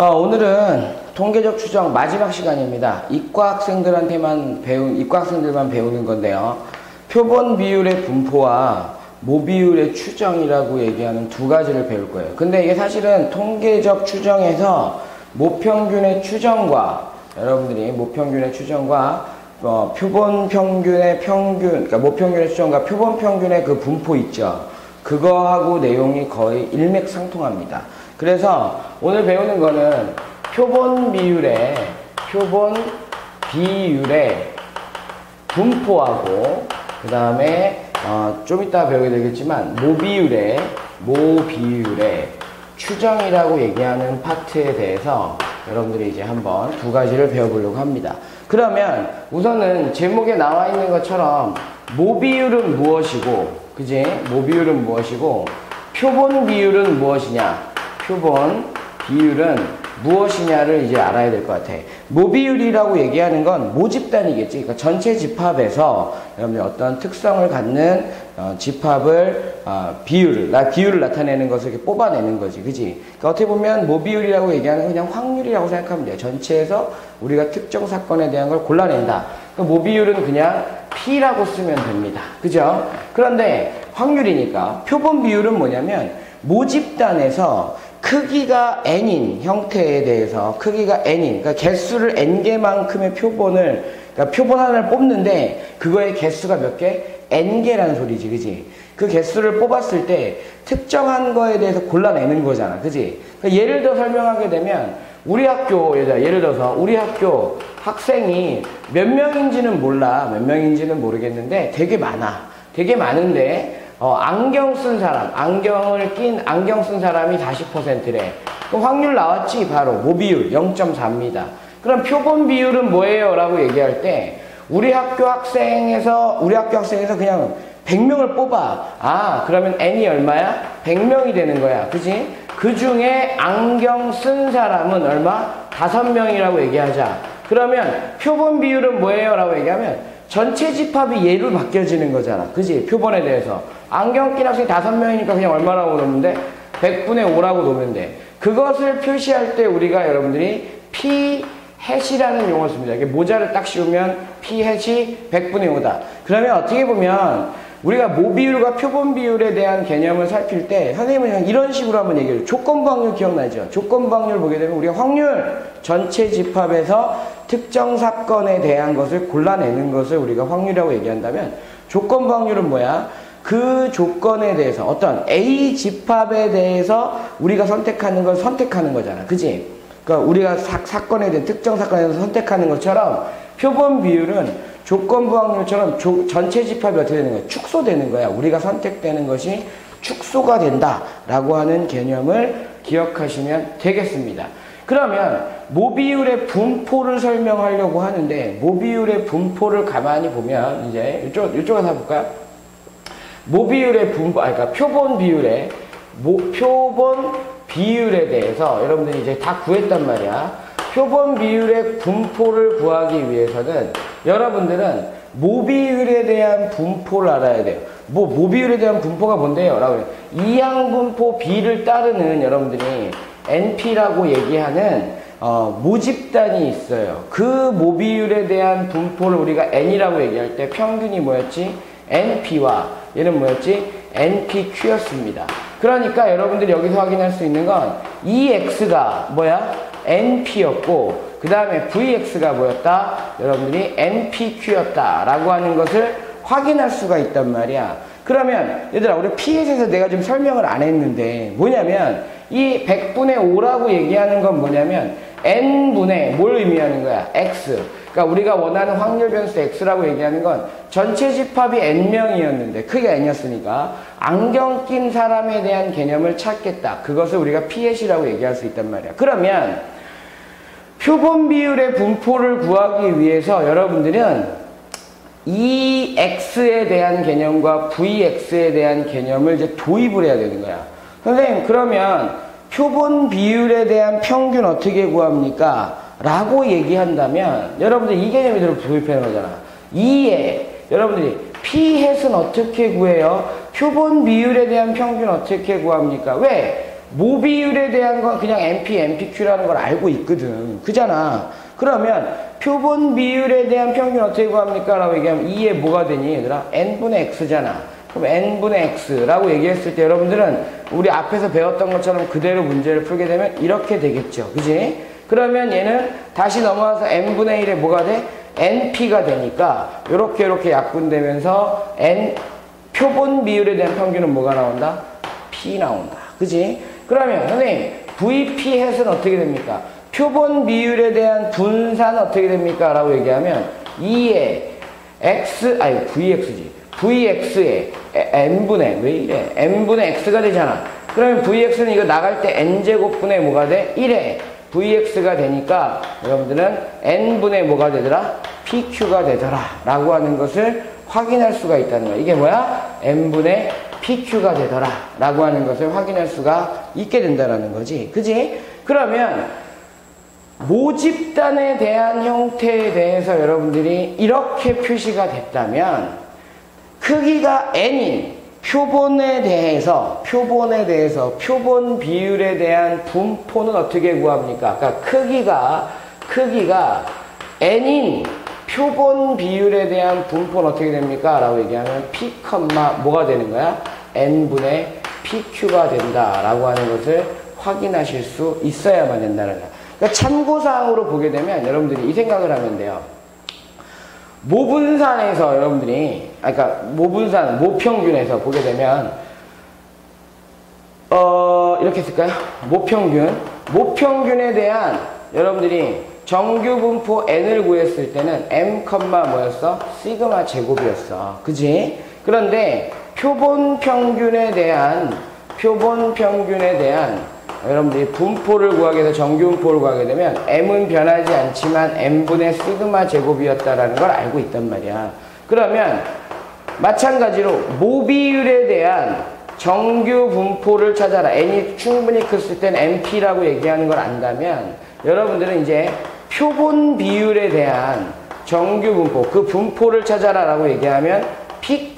어, 오늘은 통계적 추정 마지막 시간입니다. 이과 학생들한테만 배운 이과 학생들만 배우는 건데요. 표본 비율의 분포와 모 비율의 추정이라고 얘기하는 두 가지를 배울 거예요. 근데 이게 사실은 통계적 추정에서 모평균의 추정과 여러분들이 모평균의 추정과 어, 표본 평균의 평균, 그러니까 모평균의 추정과 표본 평균의 그 분포 있죠. 그거하고 내용이 거의 일맥상통합니다. 그래서 오늘 배우는 거는 표본 비율의 표본 비율의 분포하고 그 다음에 어, 좀 이따 배우게 되겠지만 모비율의 모비율의 추정이라고 얘기하는 파트에 대해서 여러분들이 이제 한번 두 가지를 배워보려고 합니다. 그러면 우선은 제목에 나와 있는 것처럼 모비율은 무엇이고, 그지? 모비율은 무엇이고, 표본 비율은 무엇이냐? 표본 비율은 무엇이냐를 이제 알아야 될 것 같아. 모비율이라고 얘기하는 건 모집단이겠지. 그러니까 전체 집합에서 여러분들 어떤 특성을 갖는 어, 집합을 어, 비율을 나 비율을 나타내는 것을 이렇게 뽑아내는 거지, 그지? 그러니까 어떻게 보면 모비율이라고 얘기하는 건 그냥 확률이라고 생각하면 돼요. 전체에서 우리가 특정 사건에 대한 걸 골라낸다. 그 모비율은 그냥 P라고 쓰면 됩니다. 그죠? 그런데 확률이니까 표본 비율은 뭐냐면 모집단에서 크기가 n인 형태에 대해서 크기가 n인 그러니까 개수를 n개만큼의 표본을 그러니까 표본 하나를 뽑는데 그거의 개수가 몇 개? n개라는 소리지 그지? 그 개수를 뽑았을 때 특정한 거에 대해서 골라내는 거잖아 그지? 그러니까 예를 들어 설명하게 되면 우리 학교 예를 들어서 우리 학교 학생이 몇 명인지는 몰라 몇 명인지는 모르겠는데 되게 많아 되게 많은데 어, 안경 쓴 사람, 안경을 낀, 안경 쓴 사람이 40%래. 그럼 확률 나왔지? 바로 모비율 0.4입니다. 그럼 표본 비율은 뭐예요? 라고 얘기할 때, 우리 학교 학생에서, 우리 학교 학생에서 그냥 100명을 뽑아. 아, 그러면 N이 얼마야? 100명이 되는 거야. 그지? 그 중에 안경 쓴 사람은 얼마? 5명이라고 얘기하자. 그러면 표본 비율은 뭐예요? 라고 얘기하면 전체 집합이 예로 바뀌어지는 거잖아. 그지? 표본에 대해서. 안경 낀 학생이 다섯 명이니까 그냥 얼마라고 놓는데 100분의 5라고 놓으면 돼. 그것을 표시할 때 우리가 여러분들이 P 해시라는 용어를 씁니다. 이게 모자를 딱 씌우면 P 해시 100분의 5다. 그러면 어떻게 보면 우리가 모비율과 표본 비율에 대한 개념을 살필 때 선생님은 이런 식으로 한번 얘기해요. 조건부 확률 기억나죠? 조건부 확률 보게 되면 우리가 확률 전체 집합에서 특정 사건에 대한 것을 골라내는 것을 우리가 확률이라고 얘기한다면 조건부 확률은 뭐야? 그 조건에 대해서 어떤 A 집합에 대해서 우리가 선택하는 걸 선택하는 거잖아. 그지? 그러니까 우리가 사, 건에 대한 특정 사건에 대해서 선택하는 것처럼 표본 비율은 조건부 확률처럼 조, 전체 집합이 어떻게 되는 거야? 축소되는 거야. 우리가 선택되는 것이 축소가 된다라고 하는 개념을 기억하시면 되겠습니다. 그러면 모비율의 분포를 설명하려고 하는데 모비율의 분포를 가만히 보면 이제 이쪽 이쪽에서 볼까요? 모비율의 분포, 아, 그러니까 표본 비율의 모, 표본 비율에 대해서 여러분들이 이제 다 구했단 말이야. 표본 비율의 분포를 구하기 위해서는 여러분들은 모비율에 대한 분포를 알아야 돼요. 뭐 모비율에 대한 분포가 뭔데요? 라고 이항 분포 B를 따르는 여러분들이 NP라고 얘기하는 어, 모집단이 있어요. 그 모비율에 대한 분포를 우리가 N이라고 얘기할 때 평균이 뭐였지? NP와 얘는 뭐였지? NPQ였습니다. 그러니까 여러분들이 여기서 확인할 수 있는 건 EX가 뭐야? NP였고 그 다음에 VX가 뭐였다? 여러분들이 NPQ였다 라고 하는 것을 확인할 수가 있단 말이야. 그러면 얘들아 우리 PS에서 내가 좀 설명을 안 했는데 뭐냐면 이 100분의 5라고 얘기하는 건 뭐냐면 n분의 뭘 의미하는 거야? x. 그러니까 우리가 원하는 확률 변수 x라고 얘기하는 건 전체 집합이 n명이었는데 크게 n이었으니까 안경 낀 사람에 대한 개념을 찾겠다. 그것을 우리가 피엣이라고 얘기할 수 있단 말이야. 그러면 표본 비율의 분포를 구하기 위해서 여러분들은 이 x에 대한 개념과 vx에 대한 개념을 이제 도입을 해야 되는 거야. 선생님 그러면 표본 비율에 대한 평균 어떻게 구합니까? 라고 얘기한다면 여러분들 이 개념이 들어 도입하는 거잖아. 2에 여러분들이 P햇은 어떻게 구해요? 표본 비율에 대한 평균 어떻게 구합니까? 왜? 모비율에 대한 건 그냥 NP, NPQ라는 걸 알고 있거든. 그잖아. 그러면 표본 비율에 대한 평균 어떻게 구합니까? 라고 얘기하면 2에 뭐가 되니 얘들아? n분의 x잖아. 그럼 n분의 x라고 얘기했을 때 여러분들은 우리 앞에서 배웠던 것처럼 그대로 문제를 풀게 되면 이렇게 되겠죠. 그지? 그러면 얘는 다시 넘어와서 n분의 1에 뭐가 돼? np가 되니까 이렇게 이렇게 약분되면서 n 표본 비율에 대한 평균은 뭐가 나온다? p 나온다. 그지? 그러면 선생님 VP 햇은 어떻게 됩니까? 표본 비율에 대한 분산 어떻게 됩니까? 라고 얘기하면 2의 x 아니 vx지 vx의 n분의 왜 이래 n분의 x가 되잖아 그러면 vx는 이거 나갈 때 n제곱분의 뭐가 돼? 1에 vx가 되니까 여러분들은 n분의 뭐가 되더라? pq가 되더라 라고 하는 것을 확인할 수가 있다는 거야 이게 뭐야? n분의 pq가 되더라 라고 하는 것을 확인할 수가 있게 된다는 거지 그지? 그러면 모집단에 대한 형태에 대해서 여러분들이 이렇게 표시가 됐다면 크기가 n인 표본에 대해서 표본에 대해서 표본 비율에 대한 분포는 어떻게 구합니까? 아까 크기가 크기가 n인 표본 비율에 대한 분포는 어떻게 됩니까? 라고 얘기하면 p, 뭐가 되는 거야? n분의 pq가 된다 라고 하는 것을 확인하실 수 있어야만 된다는 거야. 그러니까 참고사항으로 보게 되면 여러분들이 이 생각을 하면 돼요. 모분산에서 여러분들이, 아, 그러니까 모분산, 모평균에서 보게 되면, 어, 이렇게 쓸까요? 모평균. 모평균에 대한 여러분들이 정규 분포 n을 구했을 때는 m, 뭐였어? 시그마 제곱이었어. 그지? 그런데 표본 평균에 대한, 표본 평균에 대한 여러분들이 분포를 구하게 돼서 정규분포를 구하게 되면 m은 변하지 않지만 n분의 시그마 제곱이었다라는 걸 알고 있단 말이야. 그러면 마찬가지로 모비율에 대한 정규 분포를 찾아라. n이 충분히 컸을 땐 np라고 얘기하는 걸 안다면 여러분들은 이제 표본 비율에 대한 정규 분포, 그 분포를 찾아라 라고 얘기하면 p,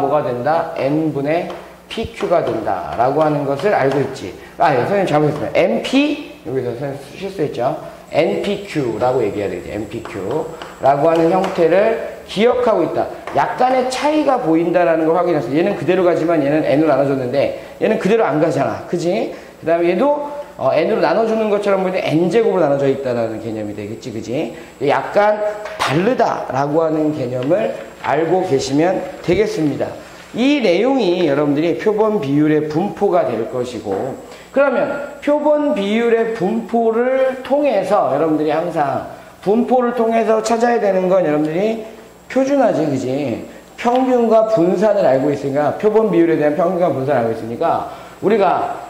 뭐가 된다? n분의 PQ가 된다 라고 하는 것을 알고 있지. 아, 예, 선생님 잘못했습니다. NP, 여기서 선생님 실수했죠. NPQ라고 얘기해야 되겠죠. NPQ라고 하는 형태를 기억하고 있다. 약간의 차이가 보인다라는 걸 확인했어. 얘는 그대로 가지만 얘는 N으로 나눠줬는데 얘는 그대로 안 가잖아. 그지? 그 다음에 얘도 어, N으로 나눠주는 것처럼 보이는데 N제곱으로 나눠져 있다는 개념이 되겠지. 그지? 약간 다르다라고 하는 개념을 알고 계시면 되겠습니다. 이 내용이 여러분들이 표본 비율의 분포가 될 것이고 그러면 표본 비율의 분포를 통해서 여러분들이 항상 분포를 통해서 찾아야 되는 건 여러분들이 표준화지 그지 평균과 분산을 알고 있으니까 표본 비율에 대한 평균과 분산을 알고 있으니까 우리가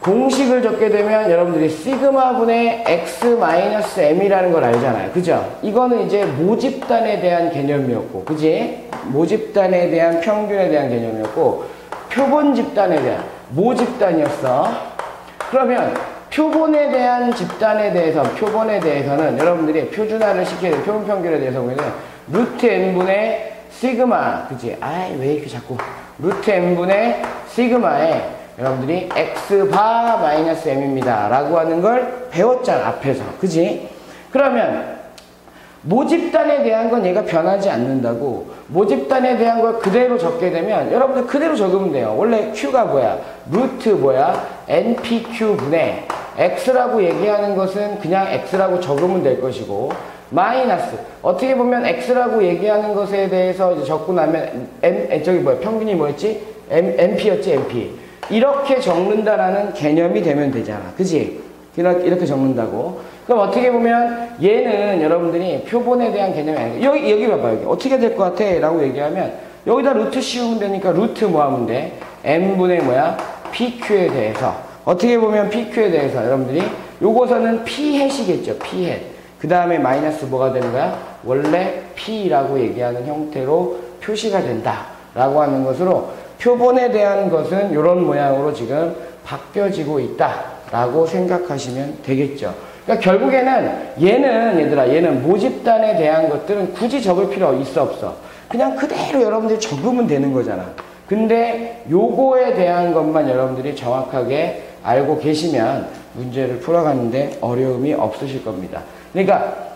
공식을 적게 되면 여러분들이 시그마분의 x-m이라는 걸 알잖아요. 그죠? 이거는 이제 모집단에 대한 개념이었고, 그지? 모집단에 대한 평균에 대한 개념이었고, 표본 집단에 대한 모집단이었어. 그러면 표본에 대한 집단에 대해서, 표본에 대해서는 여러분들이 표준화를 시켜야 돼. 표본 평균에 대해서 보면 루트 n분의 시그마, 그지? 아이, 왜 이렇게 자꾸. 루트 n분의 시그마에 여러분들이 x바 마이너스 m입니다. 라고 하는 걸 배웠잖아, 앞에서. 그지? 그러면 모집단에 대한 건 얘가 변하지 않는다고 모집단에 대한 걸 그대로 적게 되면 여러분들 그대로 적으면 돼요. 원래 q가 뭐야? 루트 뭐야? npq분의 x라고 얘기하는 것은 그냥 x라고 적으면 될 것이고 마이너스 어떻게 보면 x라고 얘기하는 것에 대해서 이제 적고 나면 m 저기 뭐야 평균이 뭐였지? m, np였지 np 이렇게 적는다라는 개념이 되면 되잖아. 그지? 이렇게 적는다고. 그럼 어떻게 보면 얘는 여러분들이 표본에 대한 개념이 아니고 여기, 여기 봐봐. 여기. 어떻게 될 것 같아? 라고 얘기하면 여기다 루트 씌우면 되니까 루트 뭐 하면 돼? n분의 뭐야? pq에 대해서. 어떻게 보면 pq에 대해서 여러분들이 요거서는 p햇이겠죠. p햇. 그 다음에 마이너스 뭐가 되는 거야? 원래 p라고 얘기하는 형태로 표시가 된다. 라고 하는 것으로 표본에 대한 것은 이런 모양으로 지금 바뀌어지고 있다 라고 생각하시면 되겠죠. 그러니까 결국에는 얘는 얘들아 얘는 모집단에 대한 것들은 굳이 적을 필요 있어 없어. 그냥 그대로 여러분들이 적으면 되는 거잖아. 근데 요거에 대한 것만 여러분들이 정확하게 알고 계시면 문제를 풀어가는데 어려움이 없으실 겁니다. 그러니까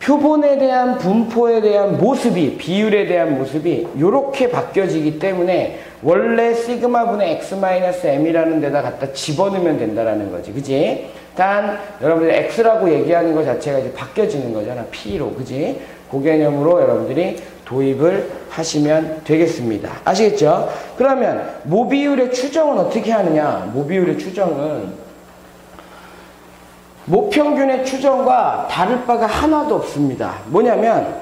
표본에 대한 분포에 대한 모습이 비율에 대한 모습이 이렇게 바뀌어지기 때문에 원래 시그마 분의 x-m이라는 데다 갖다 집어넣으면 된다라는 거지. 그지 단 여러분들 x라고 얘기하는 것 자체가 이제 바뀌어지는 거잖아. p로. 그지 그 개념으로 여러분들이 도입을 하시면 되겠습니다. 아시겠죠? 그러면 모비율의 추정은 어떻게 하느냐? 모비율의 추정은 모평균의 추정과 다를 바가 하나도 없습니다. 뭐냐면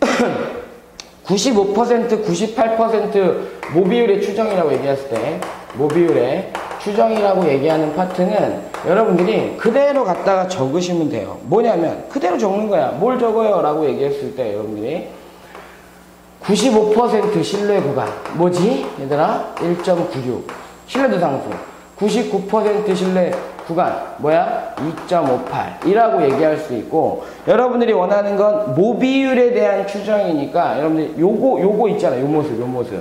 95% 98% 모비율의 추정이라고 얘기했을 때 모비율의 추정이라고 얘기하는 파트는 여러분들이 그대로 갖다가 적으시면 돼요. 뭐냐면 그대로 적는 거야. 뭘 적어요? 라고 얘기했을 때 여러분들이 95% 신뢰 구간 뭐지? 얘들아 1.96 신뢰도 상수 99% 신뢰 구간 뭐야? 2.58이라고 얘기할 수 있고 여러분들이 원하는 건 모비율에 대한 추정이니까 여러분들이 요거 요거 있잖아요. 요 모습 요 모습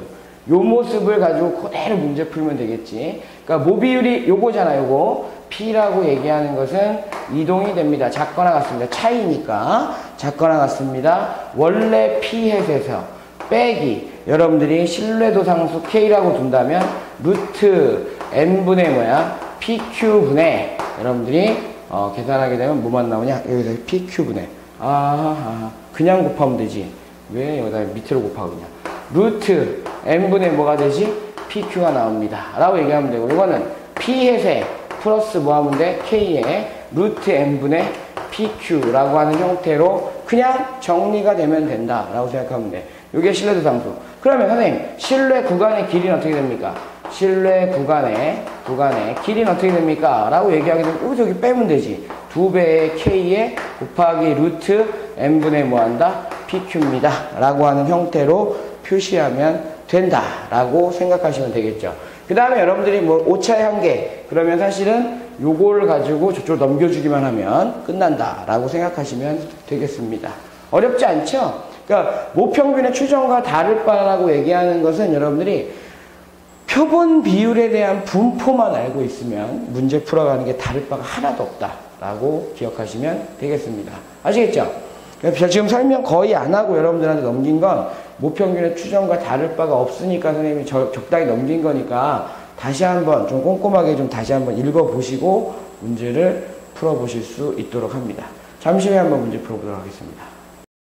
요 모습을 가지고 그대로 문제 풀면 되겠지. 그러니까 모비율이 요거잖아요. 요거 P라고 얘기하는 것은 이동이 됩니다. 작거나 같습니다. 차이니까 작거나 같습니다. 원래 P 햇에서 빼기 여러분들이 신뢰도 상수 K라고 둔다면 루트 N분의 뭐야? PQ분의 여러분들이 어, 계산하게 되면 뭐만 나오냐? 여기서 PQ분의 아 그냥 곱하면 되지 왜 여기다 밑으로 그냥 루트 N분의 뭐가 되지? PQ가 나옵니다 라고 얘기하면 되고 이거는 P햇에 플러스 뭐 하면 돼? K에 루트 N분의 PQ라고 하는 형태로 그냥 정리가 되면 된다 라고 생각하면 돼 이게 신뢰도 상수 그러면 선생님 신뢰 구간의 길이는 어떻게 됩니까? 신뢰 구간의 구간의 길이는 어떻게 됩니까? 라고 얘기하게 되면 여기 저기 빼면 되지. 두 배의 K에 곱하기 루트 N분의 뭐한다? PQ입니다. 라고 하는 형태로 표시하면 된다. 라고 생각하시면 되겠죠. 그 다음에 여러분들이 뭐 오차의 한계. 그러면 사실은 요거를 가지고 저쪽으로 넘겨주기만 하면 끝난다. 라고 생각하시면 되겠습니다. 어렵지 않죠? 그러니까 모평균의 추정과 다를 바라고 얘기하는 것은 여러분들이 표본 비율에 대한 분포만 알고 있으면 문제 풀어가는 게 다를 바가 하나도 없다라고 기억하시면 되겠습니다. 아시겠죠? 지금 설명 거의 안 하고 여러분들한테 넘긴 건 모평균의 추정과 다를 바가 없으니까 선생님이 저, 적당히 넘긴 거니까 다시 한번 좀 꼼꼼하게 좀 다시 한번 읽어보시고 문제를 풀어보실 수 있도록 합니다. 잠시 후에 한번 문제 풀어보도록 하겠습니다.